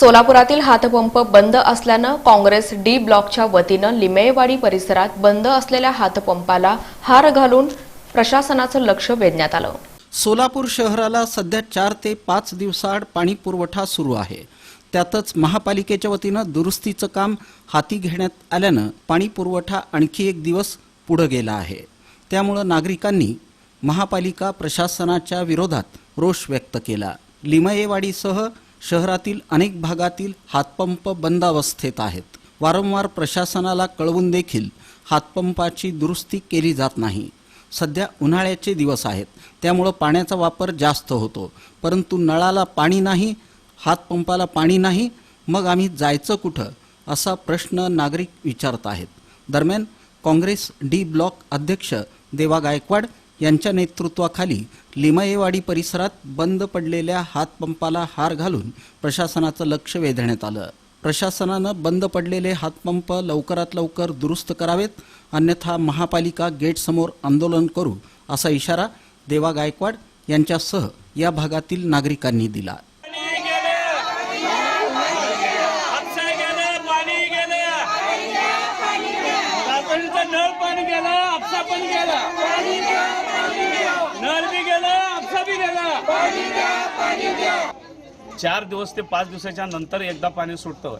सोलापुरातील हातपंप बंद असल्यानं काँग्रेस डी ब्लॉकच्या वतीनं लिमेवाडी परिसरात बंद असलेल्या हातपंपाला हार घालून प्रशासनाचं लक्ष वेधण्यात आलं. सोलापूर शहराला सध्या चार ते पाच दिवसाआड पाणी पुरवठा सुरू आहे. त्यातच महापालिकेच्या वतीनं दुरुस्तीचं काम हाती घेण्यात आल्यानं पाणी पुरवठा आणखी एक दिवस पुढं गेला आहे. त्यामुळं नागरिकांनी महापालिका प्रशासनाच्या विरोधात रोष व्यक्त केला. लिमयेवाडीसह शहरातील अनेक भागातील हातपंप बंदावस्थेत आहेत. वारंवार प्रशासनाला कळवून देखील हातपंपाची दुरुस्ती केली जात नाही. सध्या उन्हाळ्याचे दिवस आहेत. त्यामुळं पाण्याचा वापर जास्त होतो. परंतु नळाला पाणी नाही हातपंपाला पाणी नाही मग आम्ही जायचं कुठं? असा प्रश्न नागरिक विचारत आहेत. दरम्यान काँग्रेस डी ब्लॉक अध्यक्ष देवा गायकवाड यांच्या नेतृत्वाखाली लिमयेवाडी परिसरात बंद पडलेल्या हातपंपाला हार घालून प्रशासनाचं लक्ष वेधण्यात आलं. प्रशासनानं बंद पडलेले हातपंप लवकरात लवकर दुरुस्त करावेत अन्यथा महापालिका गेटसमोर आंदोलन करू असा इशारा देवा गायकवाड यांच्यासह या भागातील नागरिकांनी दिला. पण गेला पाणी पण गेला हापसा पण गेला नळ बी गेलं हापसा बी गेला चार दिवस ते पाच दिवसाच्या नंतर एकदा पाणी सुटतं.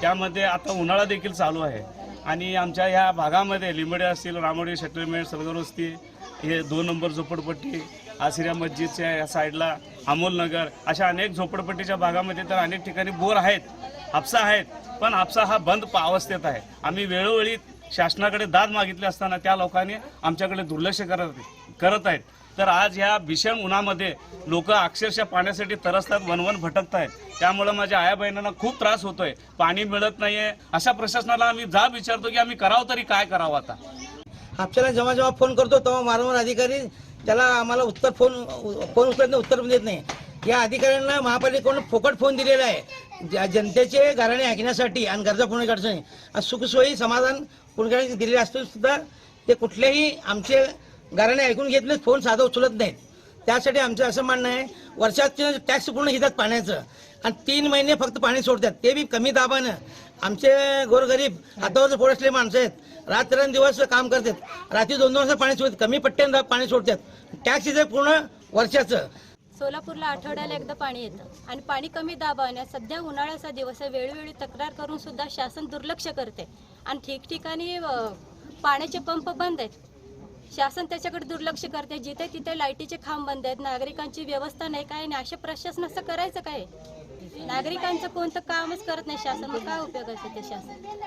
त्यामध्ये आता उन्हाळा देखील चालू आहे. आणि आमच्या ह्या भागामध्ये लिंबडे असतील रामोडी सेटलमेंट सरगरवस्ती हे दोन नंबर झोपडपट्टी आसिरिया मस्जिदच्या या साईडला अमोलनगर अशा अनेक झोपडपट्टीच्या भागामध्ये तर अनेक ठिकाणी बोर आहेत हापसा आहेत. पण हापसा हा बंद अवस्थेत आहे. आम्ही वेळोवेळी शासनाकडे दाद मागितले असताना त्या लोकांनी आमच्याकडे दुर्लक्ष करत करत आहेत. तर आज ह्या भीषण उन्हामध्ये लोक अक्षरशः पाण्यासाठी तरसतात वनवन भटकत आहेत त्यामुळं माझ्या आया बहिणींना खूप त्रास होतोय. पाणी मिळत नाहीये. अशा प्रशासनाला आम्ही जाब विचारतो की आम्ही करावं तरी काय करावं आता? आपल्याला जेव्हा जेव्हा फोन करतो तेव्हा वारंवार अधिकारी त्याला आम्हाला उत्तर फोन फोन उचलत नाही उत्तर देत नाही. या अधिकाऱ्यांना महापालिकेकडून फोकट फोन दिलेला आहे. ज्या जनतेचे घराणे ऐकण्यासाठी आणि गरजा पूर्ण करण्यासाठी. आणि सुखसोयी समाधान पूर्ण दिलेले असतो सुद्धा ते कुठलेही आमचे घराणे ऐकून घेत नाहीत फोन साधा उचलत नाहीत. त्यासाठी आमचं असं म्हणणं आहे वर्षात टॅक्स पूर्ण घेतात पाण्याचं. आणि तीन महिने फक्त पाणी सोडतात. ते बी कमी दाबानं. आमचे गोरगरीब हातावरचं पोट असलेले माणसं आहेत. रात्रंदिवस काम करतात. रात्री दोन दोन वाजता पाणी सोडतात. कमी पट्ट्यानं पाणी सोडतात. टॅक्स इथे पूर्ण वर्षाचं. सोलापूरला आठवड्याला एकदा पाणी येतं. आणि पाणी कमी दाबाने सध्या उन्हाळ्याचा दिवस आहे वेळोवेळी तक्रार करून सुद्धा शासन दुर्लक्ष करते. आणि ठिकठिकाणी पाण्याचे पंप बंद आहेत. शासन त्याच्याकडे दुर्लक्ष करते. जिथे तिथे लाईटीचे खांब बंद आहेत. नागरिकांची व्यवस्था नाही काय नाही. अशा प्रशासन असं करायचं काय? नागरिकांचं कोणतं कामच करत नाही शासन. मग काय उपयोगाचं ते शासन?